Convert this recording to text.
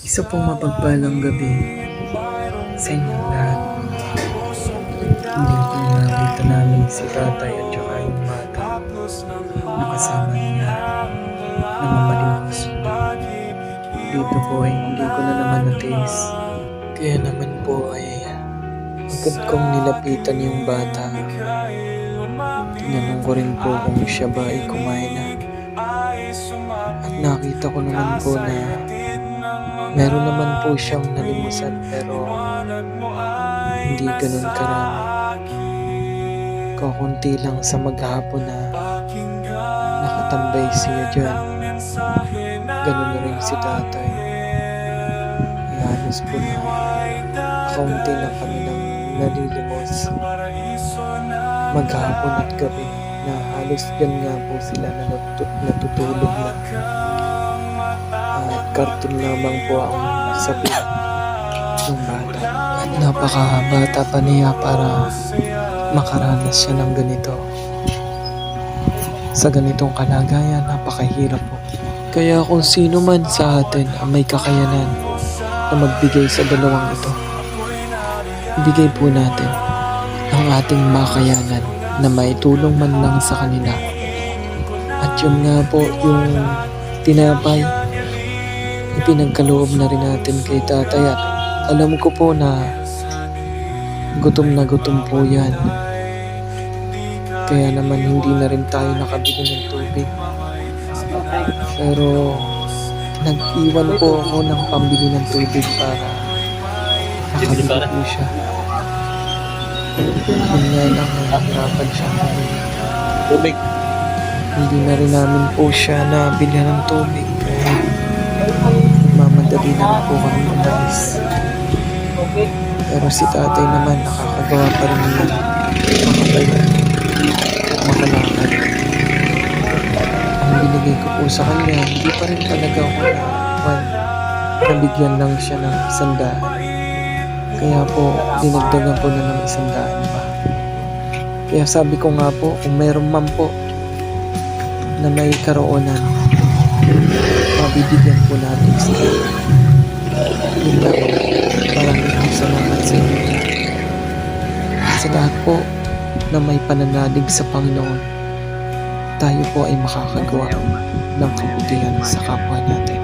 Isa pong mapagpalang gabi sa inyong lahat. Hindi po nakita namin si tatay at saka yung bata na kasama niya na mamalimos. Dito po ay hindi ko na naman natis. Kaya naman po ay agad kong nilapitan yung bata. Tinanong ko rin po kung siya ba ay kumain na. At nakita ko naman po na meron naman po siyang nalimusan pero hindi ganun karami. Kakunti lang sa maghapon na nakatambay siya dyan. Ganun na rin si tatay. Kaya halos po na kaunti na kami nang nalilimos. Maghapon at gabi na halos dyan nga po sila na natut- natutulog na. Karton lamang po ang sabi ng bata. At napakabata pa niya para makaranas siya ng ganito. Sa ganitong kalagayan, napakahirap po. Kaya kung sino man sa atin ang may kakayanan na magbigay sa dalawang ito, ibigay po natin ang ating makayanan na maitulong man lang sa kanila. At yun nga po yung tinapay, ipinagkaloob na rin natin kay tatay at alam ko po na gutom na gutom po yan. Kaya naman hindi na rin tayo nakabili ng tubig. Pero nag-iwan po ako ng pambili ng tubig para makabili po siya. Yun nga lang, nahihirapan siya. Tubig. Hindi na rin namin po siya nabilhan ng tubig. Pero si tatay naman nakakagawa pa rin niya makatayo at makalakad. Ang binigay ko po sa kanya, hindi pa rin talaga ako na one, nabigyan lang siya ng isandaan. Kaya po, dinagdagan ko na ng isandaan pa. Kaya sabi ko nga po, kung meron man po na may karoonan, mabibigyan po natin sila. Yun Sa lahat po na may pananalig sa Panginoon, tayo po ay makakagawa ng kabutihan sa kapwa natin.